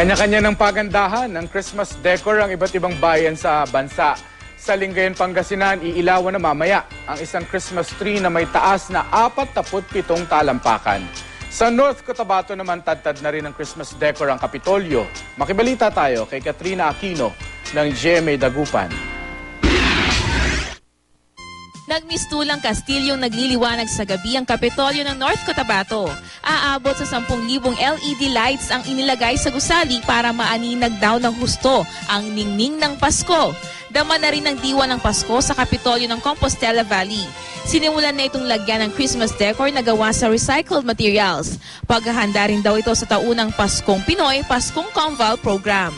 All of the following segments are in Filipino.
Kanya-kanya ng pagandahan ng Christmas decor ang iba't ibang bayan sa bansa. Sa Lingayen, Pangasinan, iilawan na mamaya ang isang Christmas tree na may taas na 47 talampakan. Sa North Cotabato naman, tadtad na rin ang Christmas decor ang Kapitolyo. Makibalita tayo kay Katrina Aquino ng GMA Dagupan. Nagmistulang kastilyong nagliliwanag sa gabi ang Kapitolyo ng North Cotabato. Aabot sa 10,000 LED lights ang inilagay sa gusali para maaninag daw ng husto ang ningning ng Pasko. Dama na rin ang diwa ng Pasko sa Kapitolyo ng Compostela Valley. Sinimulan na itong lagyan ng Christmas decor na gawa sa recycled materials. Paghahanda rin daw ito sa taunang Paskong Pinoy, Paskong Conval Program.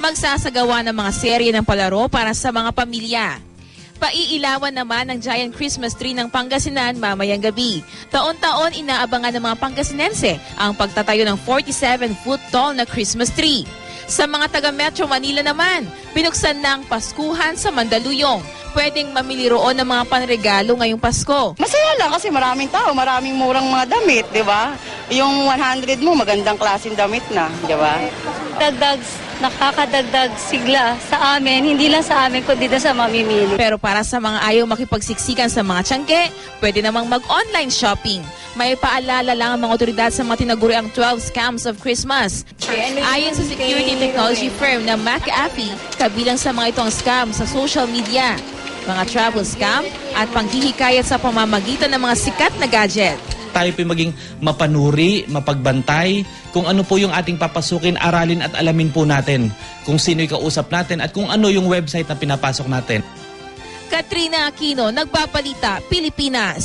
Magsasagawa ng mga serye ng palaro para sa mga pamilya. Paiilawan naman ng giant Christmas tree ng Pangasinan mamayang gabi. Taon-taon inaabangan ng mga Pangasinense ang pagtatayo ng 47-foot tall na Christmas tree. Sa mga taga Metro Manila naman, binuksan na ang Paskuhan sa Mandaluyong. Pwedeng mamili roon ng mga panregalo ngayong Pasko. Masaya lang kasi maraming tao, maraming murang mga damit, di ba? Yung 100 mo, magandang klaseng damit na, di ba? Dagdag, nakakadagdag sigla sa amin, hindi lang sa amin, kundi din sa mamimili. Pero para sa mga ayaw makipagsiksikan sa mga tiyangge, pwede namang mag-online shopping. May paalala lang ang mga otoridad sa mga tinaguriang 12 scams of Christmas. Ayon sa security technology firm na McAfee, kabilang sa mga itong scam sa social media, mga travel scam at panghihikayat sa pamamagitan ng mga sikat na gadget. tayo po maging mapanuri, mapagbantay, kung ano po yung ating papasukin, aralin at alamin po natin kung sino yung kausap natin at kung ano yung website na pinapasok natin. Katrina Aquino, Nagpapalita, Pilipinas.